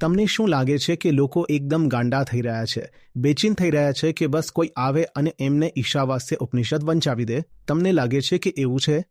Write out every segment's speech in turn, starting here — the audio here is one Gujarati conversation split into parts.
તમને શું લાગે છે કે લોકો એકદમ ગાંડા થઈ રહ્યા છે? બેચીન થઈ રહ્યા છે કે બસ કોઈ આવે અને એમને ઈશાવાસ્ય ઉપનિષદ વંચાવી દે? તમને લાગે છે કે એવું છે?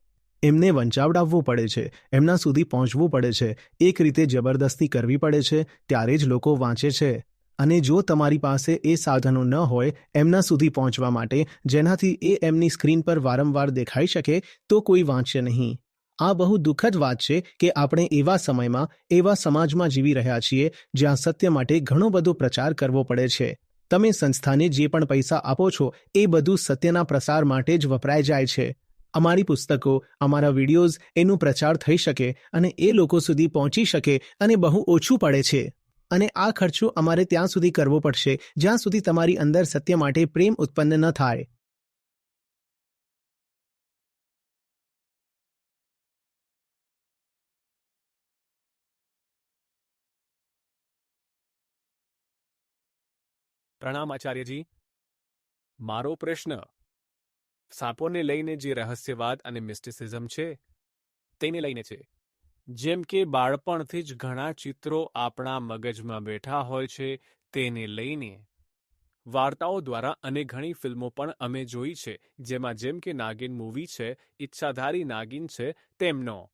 એમને વંચાવડાવવું પડે છે, એમના સુધી પહોંચવું પડે છે, એક રીતે જબરદસ્તી કરવી પડે છે, ત્યારે જ લોકો વાંચે છે. અને જો તમારી પાસે એ સાધનો ન હોય એમના સુધી પહોંચવા માટે, જેનાથી એ એમની સ્ક્રીન પર વારંવાર દેખાઈ શકે, તો કોઈ વાંચશે નહીં. આ બહુ દુઃખદ વાત છે કે આપણે એવા સમયમાં, એવા સમાજમાં જીવી રહ્યા છીએ જ્યાં સત્ય માટે ઘણો બધો પ્રચાર કરવો પડે છે. તમે સંસ્થાને જે પણ પૈસા આપો છો, એ બધું સત્યના પ્રસાર માટે જ વપરાય જાય છે. અમારી પુસ્તકો, અમારા વિડીયોઝ એનું પ્રચાર થઈ શકે અને એ લોકો સુધી પહોંચી શકે અને બહુ ઓછું પડે છે. અને આ ખર્ચો અમારે ત્યાં સુધી કરવો પડશે, જ્યાં સુધી તમારી અંદર સત્ય માટે પ્રેમ ઉત્પન્ન ન થાય. પ્રણામ આચાર્યજી. મારો પ્રશ્ન, સાપોને લઈને જે રહસ્યવાદ અને મિસ્ટિસિઝમ છે, તેને લઈને છે. જેમ કે બાળપણથી જ ઘણા ચિત્રો આપણા મગજમાં બેઠા હોય છે, તેને લઈને. વાર્તાઓ દ્વારા અને ઘણી ફિલ્મો પણ અમે જોઈ છે, જેમાં જેમ કે નાગિન મૂવી છે, ઈચ્છાધારી નાગિન છે, તેમનો.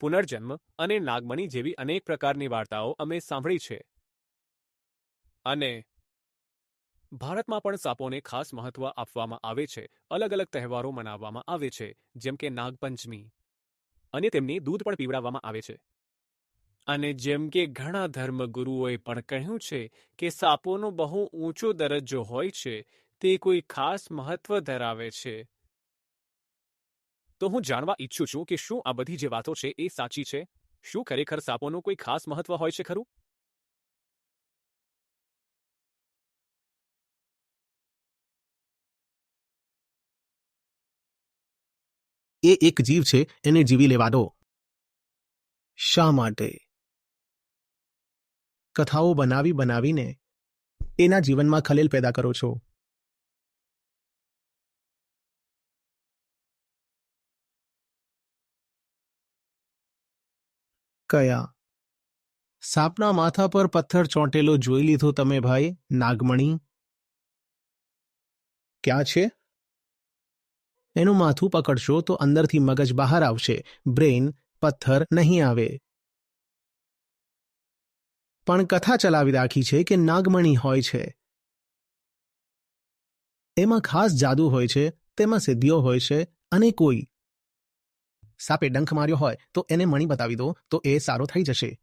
પુનર્જન્મ અને નાગમણી જેવી અનેક પ્રકારની વાર્તાઓ અમે સાંભળી છે. અને ભારતમાં પણ સાપોને ખાસ મહત્વ આપવામાં આવે છે. અલગ અલગ તહેવારો મનાવવામાં આવે છે, જેમ કે નાગપંચમી. અને તેમને દૂધ પણ પીવડાવવામાં આવે છે. અને જેમ કે ઘણા ધર્મગુરુઓએ પણ કહ્યું છે કે સાપોનો બહુ ઊંચો દરજ્જો હોય છે, તે કોઈ ખાસ મહત્વ ધરાવે છે. તો હું જાણવા ઈચ્છું છું કે શું આ બધી જે વાતો છે એ સાચી છે? શું ખરેખર સાપોનું કોઈ ખાસ મહત્વ હોય છે ખરું? એ એક જીવ છે, એને જીવી લેવા દો. શા માટે? કથાઓ બનાવી બનાવીને એના જીવનમાં ખલેલ પેદા કરો છો. કયા? સાપના માથા પર પથ્થર ચોંટેલો જોઈ લીધો તમે ભાઈ, નાગમણી? ક્યાં છે? એનું માથું પકડશો તો અંદરથી મગજ બહાર આવશે. બ્રેન પથ્થર નહીં આવે. પણ કથા ચલાવી રાખી છે કે નાગમણી હોય છે. એમાં ખાસ જાદુ હોય છે, તેમાં સિદ્ધિઓ હોય છે અને કોઈ. સાપે ડંખ માર્યો હોય તો એને મણી બતાવી દો તો એ સારો થઈ જશે.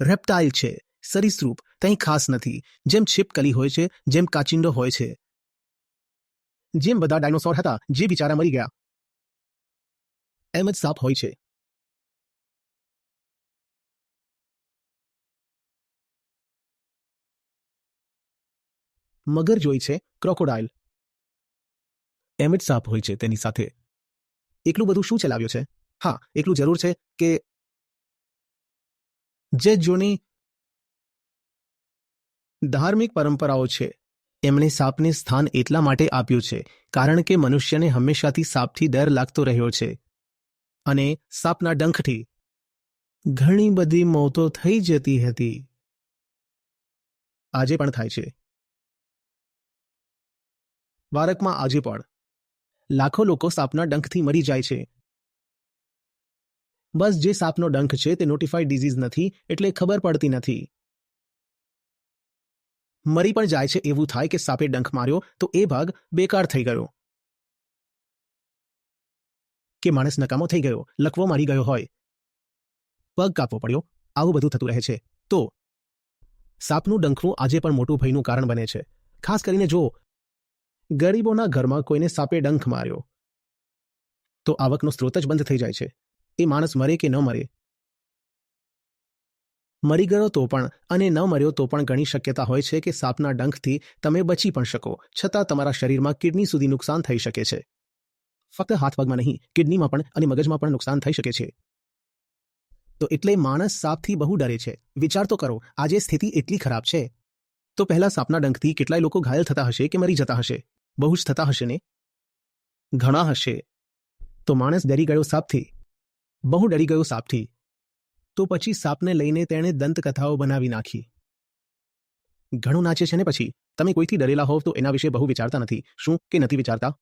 રેપ્ટાઇલ છે. સરીસૃપ કંઈ ખાસ નથી. જેમ છીપકલી હોય છે, જેમ કાચિંડો હોય છે. જેમ બધા ડાયનોસોર હતા, જે બિચારા મરી ગયા. એમ જ સાપ હોય છે. મગર જોઈ છે, ક્રોકોડાઇલ. એમ જ સાપ હોય છે તેની સાથે. એકલું બધું શું ચલાવ્યું છે? હા એટલું જરૂર છે કે જે જૂની ધાર્મિક પરંપરાઓ છે. એમણે સાપને સ્થાન એટલા માટે આપ્યું છે, કારણ કે મનુષ્યને હંમેશાથી સાપથી ડર લાગતો રહ્યો છે. અને સાપના ડંખથી ઘણી બધી મોતો થઈ જતી હતી. આજે પણ થાય છે. વારકમાં આજે પણ લાખો લોકો સાપના ડંખથી મરી જાય છે. બસ જે સાપનો ડંખ છે તે નોટિફાઈડ ડિઝીઝ નથી, એટલે ખબર પડતી નથી. મરી પણ જાય છે એવું થાય કે સાપે ડંખ માર્યો તો એ ભાગ બેકાર થઈ ગયો. કે માણસ નકામો થઈ ગયો, લકવો મારી ગયો હોય. પગ કાપવો પડ્યો, આવું બધું થતું રહે છે. તો સાપનું ડંખવું આજે પણ મોટું ભયનું કારણ બને છે. ખાસ કરીને જો ગરીબોના ઘરમાં કોઈને સાપે ડંખ માર્યો, તો આવકનો સ્ત્રોત જ બંધ થઈ જાય છે. એ માણસ મરે કે ન મરે મરી ગયો તો પણ અને ન મર્યો તો પણ ઘણી શક્યતા હોય છે કે સાપના ડંખથી તમે બચી પણ શકો, છતાં તમારા શરીરમાં કિડની સુધી નુકસાન થઈ શકે છે. ફક્ત હાથ પગમાં નહીં, કિડનીમાં પણ અને મગજમાં પણ નુકસાન થઈ શકે છે. તો એટલે માણસ સાપથી બહુ ડરે છે. વિચાર તો કરો, આજે સ્થિતિ એટલી ખરાબ છે. તો પહેલા સાપના ડંખથી કેટલાય લોકો ઘાયલ થતા હશે કે મરી જતા હશે? બહુ જ થતા હશે ને? ઘણા હશે. તો માણસ ડરી ગયો સાપથી. બહુ ડરી ગયો સાપથી. તો પછી સાપને લઈને તેણે દંતકથાઓ બનાવી નાખી. ઘણું નાચે છે ને પછી? તમે કોઈથી ડરેલા હોવ તો એના વિશે બહુ વિચારતા નથી. શું કે નથી વિચારતા?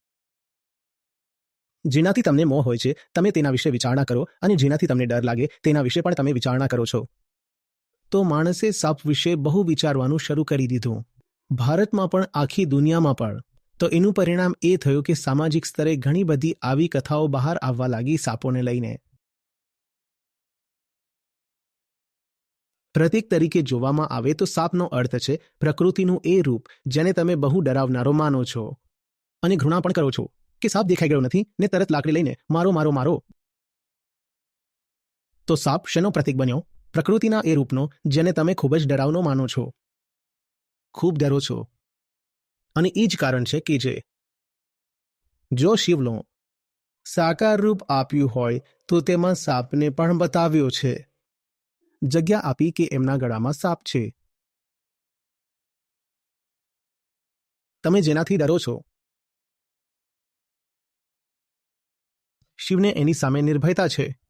જેનાથી તમને મોહ હોય છે, તમે તેના વિશે વિચારણા કરો અને જેનાથી તમને ડર લાગે તેના વિશે પણ તમે વિચારણા કરો છો. તો માણસે સાપ વિશે બહુ વિચારવાનું શરૂ કરી દીધું. ભારતમાં પણ, આખી દુનિયામાં પણ. તો એનું પરિણામ એ થયું કે સામાજિક સ્તરે ઘણી બધી આવી કથાઓ બહાર આવવા લાગી સાપોને લઈને. પ્રતીક તરીકે જોવામાં આવે તો સાપનો અર્થ છે પ્રકૃતિનું એ રૂપ, જેને તમે બહુ ડરાવનારો માનો છો. અને ઘૃણા પણ કરો છો કે સાપ દેખાઈ ગયો નથી ને તરત લાકડી લઈને મારો મારો મારો. તો સાપ શેનો પ્રતીક બન્યો? પ્રકૃતિના એ રૂપનો, જેને તમે ખૂબ જ ડરાવનો માનો છો. ખૂબ ડરો છો. અને એ જ કારણ છે કે જે જો શિવલો સાકાર રૂપ આપ્યું હોય તો તેમાં સાપને પણ બતાવ્યો છે. જગ્યા આપી કે એમના ગળામાં સાપ છે. તમે જેનાથી ડરો છો? શિવને એની સામે નિર્ભયતા છે.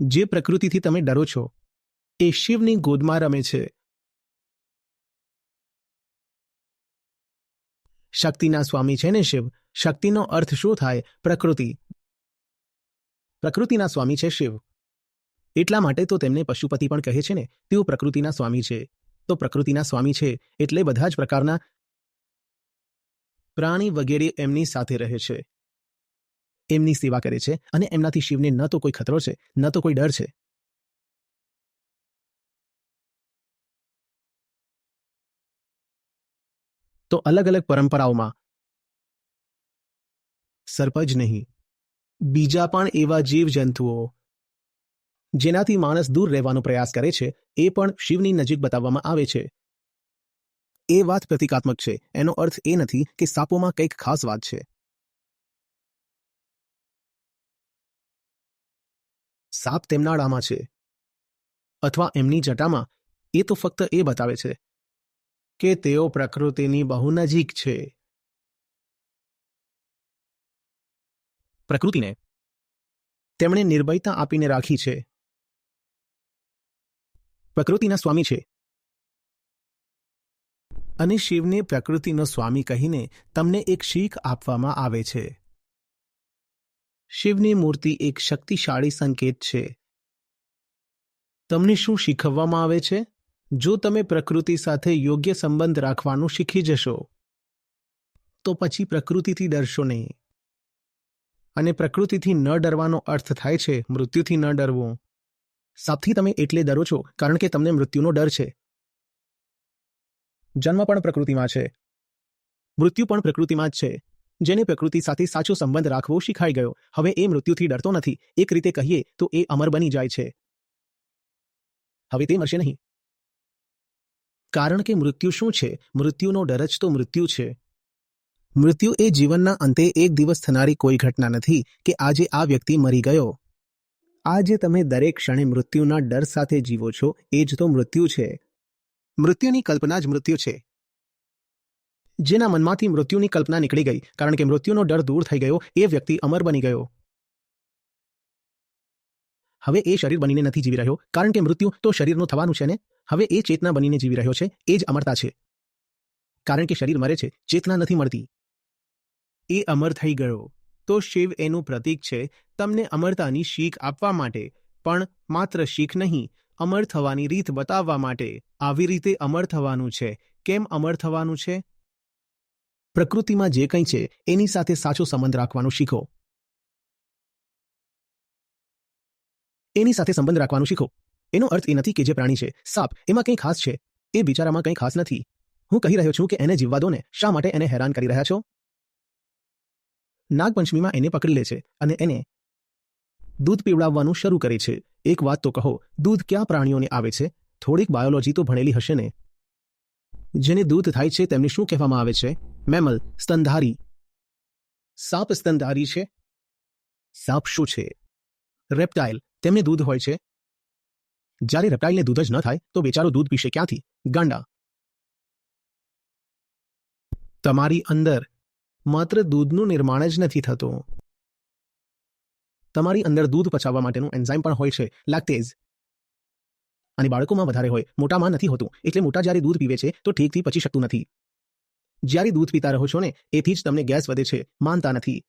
જે પ્રકૃતિથી તમે ડરો છો, એ શિવની ગોદમાં રમે છે. શક્તિના સ્વામી છે ને શિવ? શક્તિનો અર્થ શું થાય? પ્રકૃતિ. પ્રકૃતિના સ્વામી છે શિવ. એટલા માટે તો તેમને પશુપતિ પણ કહે છે ને, તેઓ પ્રકૃતિના સ્વામી છે. તો પ્રકૃતિના સ્વામી છે એટલે બધા જ પ્રકારના પ્રાણી વગેરે એમની સાથે રહે છે. એમની સેવા કરે છે અને એમનાથી શિવને ન તો કોઈ ખતરો છે, ન તો કોઈ ડર છે. તો અલગ અલગ પરંપરાઓમાં સર્પ જ નહીં, બીજા પણ એવા જીવજંતુઓ જેનાથી માણસ દૂર રહેવાનો પ્રયાસ કરે છે, એ પણ શિવની નજીક બતાવવામાં આવે છે. એ વાત પ્રતિકાત્મક છે. એનો અર્થ એ નથી કે સાપોમાં કંઈક ખાસ વાત છે. સાપ તેમના ડામાં છે. અથવા એમની જટામાં. એ તો ફક્ત એ બતાવે છે કે તેઓ પ્રકૃતિની બહુ નજીક છે. પ્રકૃતિને તેમણે નિર્ભયતા આપીને રાખી છે. પ્રકૃતિના સ્વામી છે. અને શિવને પ્રકૃતિનો સ્વામી કહીને તમને એક શીખ આપવામાં આવે છે. શિવની મૂર્તિ એક શક્તિશાળી સંકેત છે. તમને શું શીખવવામાં આવે છે? જો તમે પ્રકૃતિ સાથે યોગ્ય સંબંધ રાખવાનું શીખી જશો, તો પછી પ્રકૃતિથી ડરશો નહીં. અને પ્રકૃતિથી ન ડરવાનો અર્થ થાય છે, મૃત્યુથી ન ડરવું. સાપથી તમે એટલે ડરો છો, કારણ કે તમને મૃત્યુનો ડર છે. જન્મ પણ પ્રકૃતિમાં છે. મૃત્યુ પણ પ્રકૃતિમાં જ છે. જેને પ્રકૃતિ સાથે સાચો સંબંધ રાખવો શીખાઈ ગયો. હવે એ મૃત્યુથી ડરતો નથી. એક રીતે કહીએ, તો એ અમર બની જાય છે. હવે તે મરશે નહીં. કારણ કે મૃત્યુ શું છે? મૃત્યુનો ડર જ તો મૃત્યુ છે. મૃત્યુ એ જીવનના અંતે એક દિવસ થનારી કોઈ ઘટના નથી કે આજે આ વ્યક્તિ મરી ગયો. આજે તમે દરેક ક્ષણે મૃત્યુના ડર સાથે જીવો છો, એ જ તો મૃત્યુ છે. મૃત્યુની કલ્પના જ મૃત્યુ છે. જેના મનમાંથી મૃત્યુની કલ્પના નીકળી ગઈ, કારણ કે મૃત્યુનો ડર દૂર થઈ ગયો, એ વ્યક્તિ અમર બની ગયો. હવે એ શરીર બનીને નથી જીવી રહ્યો, કારણ કે મૃત્યુ તો શરીરનું થવાનું છે ને? હવે એ ચેતના બનીને જીવી રહ્યો છે, એ જ અમરતા છે. કારણ કે શરીર મરે છે, ચેતના નથી મળતી. એ અમર થઈ ગયો. તો શિવ એનું પ્રતીક છે તમને અમરતાની શીખ આપવા માટે, પણ માત્ર શીખ નહીં, અમર થવાની રીત બતાવવા માટે આવી રીતે અમર થવાનું છે. કેમ અમર થવાનું છે? પ્રકૃતિમાં જે કંઈ છે, એની સાથે સાચો સંબંધ રાખવાનું શીખો. એની સાથે સંબંધ રાખવાનું શીખો. એનો અર્થ એ નથી કે જે પ્રાણી છે, સાપ, એમાં કંઈ ખાસ છે, એ બિચારામાં કંઈ ખાસ નથી. હું કહી રહ્યો છું કે એને જીવવા દો ને, શા માટે એને હેરાન કરી રહ્યા છો? નાગપંચમીમાં એને પકડી લે છે અને એને દૂધ પીવડાવવાનું શરૂ કરે છે. એક વાત તો કહો, દૂધ કયા પ્રાણીઓને આવે છે? થોડીક બાયોલોજી તો ભણેલી હશે ને. જેને દૂધ થાય છે તેમને શું કહેવામાં આવે છે? મેમલ, સ્તનધારી. સાપ સ્તનધારી છે? સાપ શું છે? રેપ્ટાઇલ તેમને દૂધ હોય છે? જ્યારે રેપ્ટાઇલને દૂધ જ ન થાય, તો બેચારો દૂધ પીશે ક્યાંથી? ગાંડા. તમારી અંદર માત્ર દૂધનું નિર્માણ જ નથી થતું. તમારી અંદર દૂધ પચાવવા માટેનું એન્ઝાઇમ પણ હોય છે લેક્ટેઝ અને બાળકોમાં વધારે હોય, મોટામાં નથી હોતું, એટલે મોટા જ્યારે દૂધ પીવે છે, તો ઠીકથી પચી શકતું નથી. જ્યારે દૂધ પીતા રહો છો ને, એથી જ તમને ગેસ વધે છે, માનતા નથી.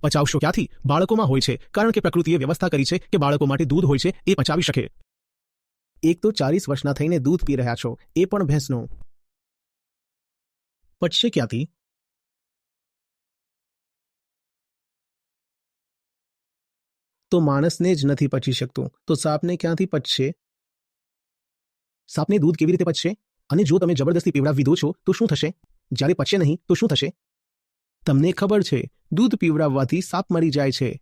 પચાવશો ક્યાંથી? બાળકોમાં હોય છે, કારણ કે પ્રકૃતિએ વ્યવસ્થા કરી છે કે બાળકો માટે દૂધ હોય છે, એ પચાવી શકે. એક તો ચાલીસ વર્ષના થઈને દૂધ પી રહ્યા છો, એ પણ ભેંસનું. પચશે ક્યાંથી? તો માણસને જ નથી પચી શકતું. તો સાપને ક્યાંથી પચશે? સાપને દૂધ કેવી રીતે પચશે? અને જો તમે જબરદસ્તી પીવડાવી દો છો, તો શું થશે? જ્યારે પચશે નહીં, તો શું થશે? તમને ખબર છે, દૂધ પીવડાવવાથી સાપ મરી જાય છે.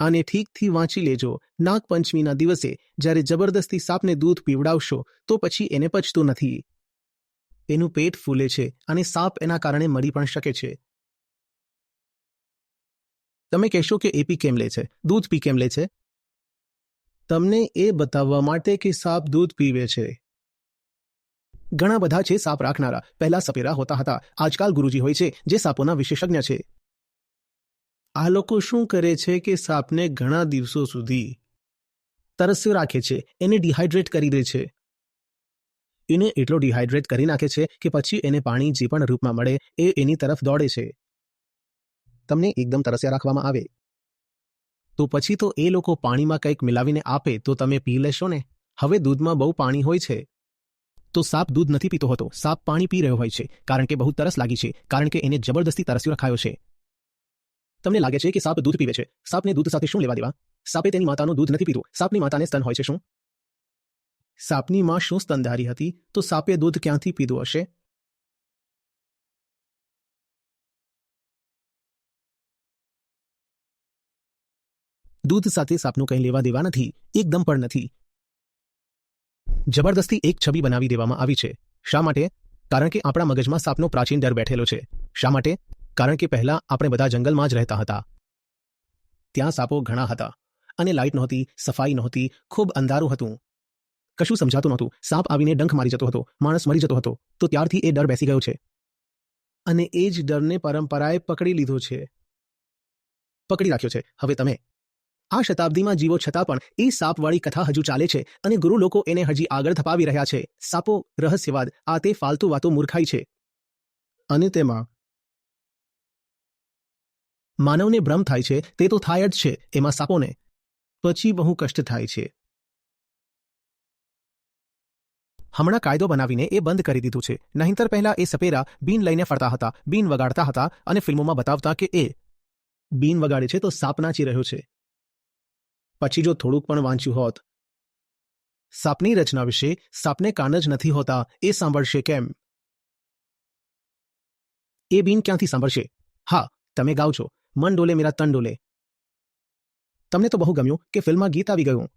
આને ઠીકથી વાંચી લેજો. નાગપંચમીના દિવસે જ્યારે જબરદસ્તી સાપને દૂધ પીવડાવશો, તો પછી એને પચતું નથી. એનું પેટ ફૂલે છે અને સાપ એના કારણે મરી પણ શકે છે. તમે કહેશો કે એપી કેમ લે છે? દૂધ પી કેમ લે છે? તમને એ બતાવવા માટે કે સાપ દૂધ પીવે છે. ઘણા બધા છે સાપ રાખનારા. પહેલા સપેરા હોતા હતા. આજકાલ ગુરુજી હોય છે, જે સાપોના વિશેષજ્ઞ છે. આ લોકો શું કરે છે કે સાપને ઘણા દિવસો સુધી તરસ્યો રાખે છે. એને ડિહાઇડ્રેટ કરી દે છે. એને એટલો ડિહાઇડ્રેટ કરી નાખે છે કે પછી એને પાણી જે પણ રૂપમાં મળે એ એની તરફ દોડે છે. તમને એકદમ તરસ્યા રાખવામાં આવે. તો પછી તો એ લોકો પાણીમાં કંઈક મિલાવીને આપે તો તમે પી લેશો ને. હવે દૂધમાં બહુ પાણી હોય છે. તો સાપ દૂધ નથી પીતો હતો. સાપ પાણી પી રહ્યો હોય છે, કારણ કે બહુ તરસ લાગી છે, કારણ કે એને જબરદસ્તી તરસ્યો રખાયો છે. તમને લાગે છે કે સાપ દૂધ પીવે છે? સાપને દૂધ સાથે શું લેવા દેવા? સાપે તેની માતાનું દૂધ નથી પીતું સાપની માતાને સ્તન હોય છે શું? સાપની માં શું સ્તનધારી હતી? તો સાપે દૂધ ક્યાંથી પીધું હશે? દૂધ સાથે સાપનું કંઈ લેવા દેવા નથી, એકદમ પણ નથી. જબરદસ્તી એક છબી બનાવી દેવામાં આવી છે. શા માટે? કારણ કે આપણા મગજમાં સાપનો પ્રાચીન ડર બેઠેલો છે. શા માટે? કારણ કે પહેલા આપણે બધા જંગલમાં જ રહેતા હતા. ત્યાં સાપો ઘણા હતા. અને લાઇટ નહોતી, સફાઈ નહોતી, ખૂબ અંધારું હતું. કશું સમજાતું નહોતું. સાપ આવીને ડંખ મારી જતો હતો. માણસ મરી જતો હતો. તો ત્યારથી એ ડર બેસી ગયો છે. અને એ જ ડરને પરંપરાએ પકડી લીધો છે. પકડી રાખ્યો છે. હવે તમે. આ શતાબ્દીમાં જીવો છતાં પણ એ સાપવાળી કથા હજુ ચાલે છે અને ગુરુ લોકો એને હજી આગળ ધપાવી રહ્યા છે. સાપો રહસ્યવાદ. આ તે ફાલતુ વાતો મૂર્ખાઈ છે. અને તેમાં માનવને ભ્રમ થાય છે. તે તો થાય જ છે. એમાં સાપોને. પછી બહુ કષ્ટ થાય છે. હમણાં કાયદો બનાવીને એ બંધ કરી દીધું છે. નહીંતર પહેલા એ સપેરા બીન લઈને ફરતા હતા, બીન વગાડતા હતા અને ફિલ્મોમાં બતાવતા કે એ બીન વગાડે છે તો સાપ નાચી રહ્યો છે. પછી જો થોડુંક પણ વાંચ્યું હોત. સાપની રચના વિશે સાપને કાન જ નથી હોતા, એ સાંભળશે કેમ? એ બીન ક્યાંથી સાંભળશે? હા, તમે ગાઓ છો. મન ડોલે, મેરા તન ડોલે. તમને તો બહુ ગમ્યું કે ફિલ્મમાં ગીત આવી ગયું.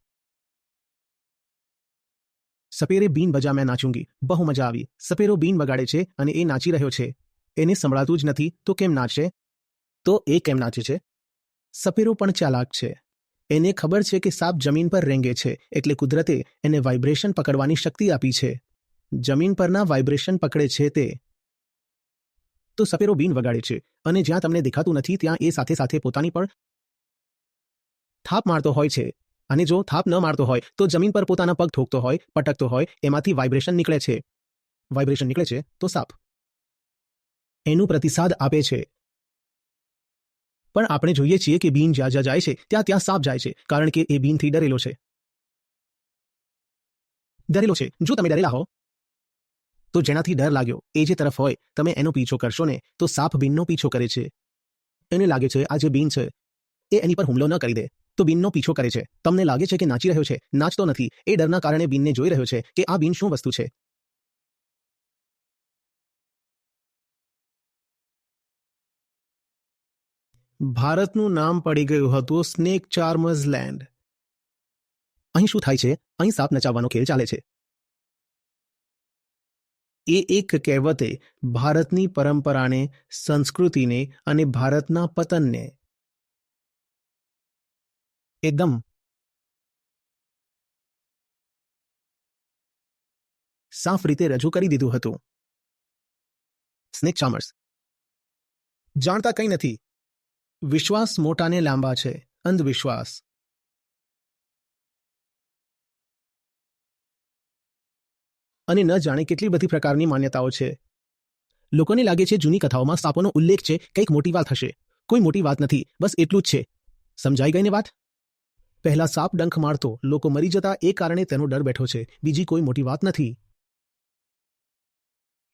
સપેરે બીન બજા મેં નાચુંગી. બહુ મજા આવી. સપેરો બીન વગાડે છે અને એ નાચી રહ્યો છે. એને સંભળાતું જ નથી. તો કેમ નાચશે તો એ કેમ નાચે છે? સપેરો પણ ચાલાક છે. એને ખબર છે કે સાપ જમીન પર રેંગે છે. એટલે કુદરતે એને વાઇબ્રેશન પકડવાની શક્તિ આપી છે. જમીન પરના વાઇબ્રેશન પકડે છે તે. તો સપેરો બીન વગાડે છે. અને જ્યાં તમને દેખાતું નથી ત્યાં એ સાથે સાથે પોતાની પણ થાપ મારતો હોય છે. અને જો થાપ ન મારતો હોય, તો જમીન પર પોતાના પગ ઠોકતો હોય, પટકતો હોય, એમાંથી વાઇબ્રેશન નીકળે છે. વાઇબ્રેશન નીકળે છે, તો સાપ. એનું પ્રતિસાદ આપે છે. પણ આપણે જોઈએ છીએ કે બીન જ્યાં જ્યાં જાય છે, ત્યાં ત્યાં સાપ જાય છે, કારણ કે એ બીનથી ડરેલો છે. ડરેલો છે. જો તમે ડરેલા હો, તો જેનાથી ડર લાગ્યો, એ જે તરફ હોય, તમે એનો પીછો કરશો ને, તો સાપ બીનનો પીછો કરે છે. એને લાગે છે, આ જે બીન છે, એ એની પર હુમલો ન કરી દે. તો બીનનો પીછો કરે છે. તમને લાગે છે કે નાચી રહ્યો છે. નાચતો નથી. એ ડરના કારણે બીનને જોઈ રહ્યો છે કે આ બીન શું વસ્તુ છે? ભારતનું નામ પડી ગયું હતું સ્નેક ચાર્મર્સ લેન્ડ. અહીં શું થાય છે? અહીં સાપ નચાવવાનો ખેલ ચાલે છે. એ એક કહેવતે ભારતની પરંપરાને, સંસ્કૃતિને અને ભારતના પતનને એકદમ. સાફ રીતે રજૂ કરી દીધું હતું. સ્નેક ચામર્સ જાણતા કંઈ નથી. વિશ્વાસ મોટાને લાંબા છે. અંધવિશ્વાસ. અને ન જાણે કેટલી બધી પ્રકારની માન્યતાઓ છે. લોકોને લાગે છે જૂની કથાઓમાં સાપોનો ઉલ્લેખ છે, કંઈક મોટી વાત હશે. કોઈ મોટી વાત નથી. બસ એટલું જ છે. સમજાઈ ગઈ ને વાત? પહેલા સાપ ડંખ મારતો લોકો મરી જતા એ કારણે તેનો ડર બેઠો છે. બીજી કોઈ મોટી વાત નથી.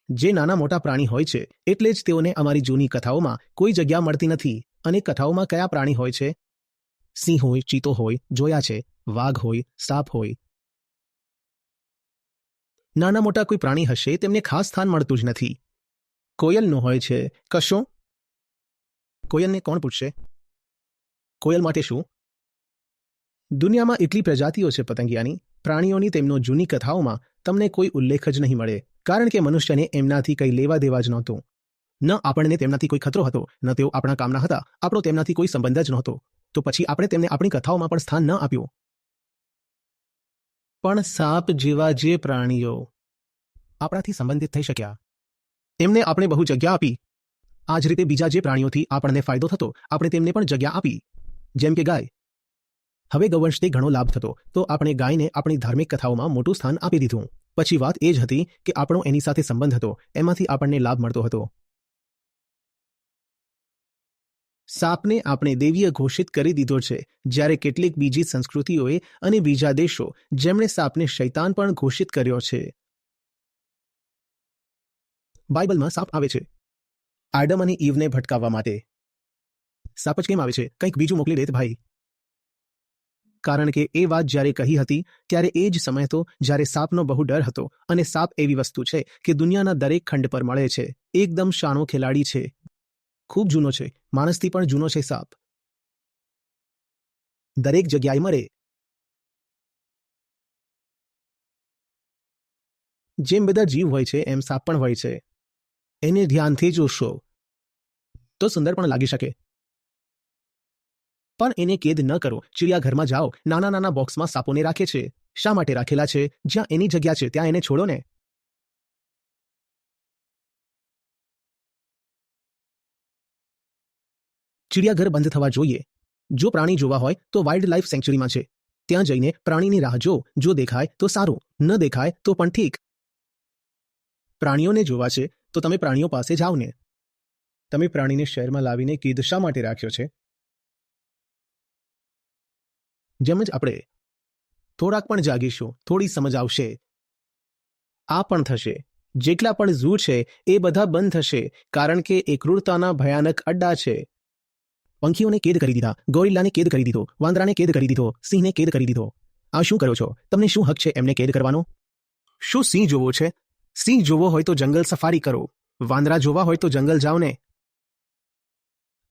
જે નાના મોટા પ્રાણી હોય છે, એટલે જ તેઓને અમારી જૂની કથાઓમાં કોઈ જગ્યા મળતી નથી. અને કથાઓમાં કયા પ્રાણી હોય છે? સિંહ હોય, ચીતો હોય, જોયા છે, વાઘ હોય, સાપ હોય. નાના મોટા કોઈ પ્રાણી હશે, તેમને ખાસ સ્થાન મળતું જ નથી. કોયલનું હોય છે. કશો? કોયલને કોણ પૂછશે? કોયલ માટે શું? દુનિયામાં એટલી પ્રજાતિઓ છે, પતંગિયાની. પ્રાણીઓની તેમનો જૂની કથાઓમાં તમને કોઈ ઉલ્લેખ જ નહીં મળે, કારણ કે મનુષ્યને એમનાથી કંઈ લેવા દેવા જ નહોતું. ન આપણને તેમનાથી કોઈ ખતરો હતો, ન તેઓ આપણા કામના હતા, આપણો તેમનાથી કોઈ સંબંધ જ નહોતો. તો પછી આપણે તેમને આપણી કથાઓમાં પણ સ્થાન ન આપ્યું. પણ સાપ જેવા જે પ્રાણીઓ આપણાથી સંબંધિત થઈ શક્યા. એમને આપણે બહુ જગ્યા આપી. આ જ રીતે બીજા જે પ્રાણીઓથી આપણને ફાયદો થતો, આપણે તેમને પણ જગ્યા આપી. જેમ કે ગાય. હવે ગૌવંશથી ઘણો લાભ થતો. તો આપણે ગાયને આપણી ધાર્મિક કથાઓમાં મોટું સ્થાન આપી દીધું. પછી વાત એ જ હતી કે આપણો એની સાથે સંબંધ હતો. એમાંથી આપણને લાભ મળતો હતો. સાપને આપણે દેવીય ઘોષિત કરી દીધો છે. જ્યારે કેટલીક બીજી સંસ્કૃતિઓએ અને બીજા દેશો જેમણે સાપને શૈતાન પણ ઘોષિત કર્યો છે. બાઇબલમાં સાપ આવે છે. આડમ અને ઈવને ભટકાવવા માટે. સાપ જ કેમ આવે છે? કંઈક બીજું મોકલી દેત ભાઈ. કારણ કે એ વાત જ્યારે કહી હતી, ત્યારે એ જ સમય હતો જ્યારે સાપનો બહુ ડર હતો અને સાપ એવી વસ્તુ છે કે દુનિયાના દરેક ખંડ પર મળે છે, એકદમ શાણો ખેલાડી છે. ખૂબ જૂનો છે, માણસથી પણ જૂનો છે સાપ. દરેક જગ્યાએ મરે. જેમ બધા જીવ હોય છે, એમ સાપ પણ હોય છે. એને ધ્યાનથી જોશો. તો સુંદર પણ લાગી શકે. પણ એને કેદ ન કરો. ચિડિયાઘરમાં જાઓ. નાના નાના બોક્સમાં સાપોને રાખે છે. શા માટે રાખેલા છે? જ્યાં એની જગ્યા છે, ત્યાં એને છોડો ને. ચિડિયાઘર બંધ થવા જોઈએ. જો પ્રાણી જોવા હોય, તો વાઇલ્ડ લાઇફ સેન્ચુરીમાં છે. ત્યાં જઈને પ્રાણીની રાહ જો. જો દેખાય, તો સારું. ન દેખાય, તો પણ ઠીક. પ્રાણીઓને જોવા છે, તો તમે પ્રાણીઓ પાસે જાઓ ને. તમે પ્રાણીને શહેરમાં લાવીને કીધ શા માટે રાખ્યો છે? જેમ જ આપણે થોડાક પણ જાગીશું, થોડી સમજ આવશે. આ પણ થશે. જેટલા પણ ઝૂ છે, એ બધા બંધ થશે, કારણ કે એ ભયાનક અડ્ડા છે. પંખીઓને કેદ કરી દીધા ગોરિલ્લાને કેદ કરી દીધો, વાંદરાને કેદ કરી દીધો, સિંહને કેદ કરી દીધો. આ શું કરો છો? તમને શું હક છે એમને કેદ કરવાનો? શું સિંહ જોવો છે? સિંહ જોવો હોય તો જંગલ સફારી કરો. વાંદરા જોવા હોય તો જંગલ જાઓ ને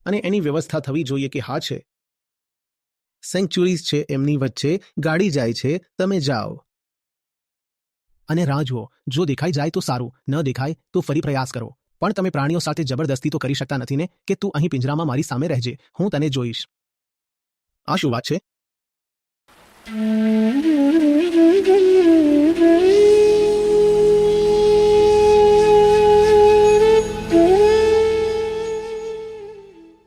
અને એની વ્યવસ્થા થવી જોઈએ કે હા છે. સેન્ચુરીઝ છે, એમની વચ્ચે ગાડી જાય છે, તમે જાઓ. અને રાહ જુઓ, જો દેખાઈ જાય તો સારું, ન દેખાય તો ફરી પ્રયાસ કરો. પણ તમે પ્રાણીઓ સાથે જબરદસ્તી તો કરી શકતા નથી ને, કે તું અહીં પિંજરામાં મારી સામે રહેજે, હું તને જોઈશ. આ શું વાત છે?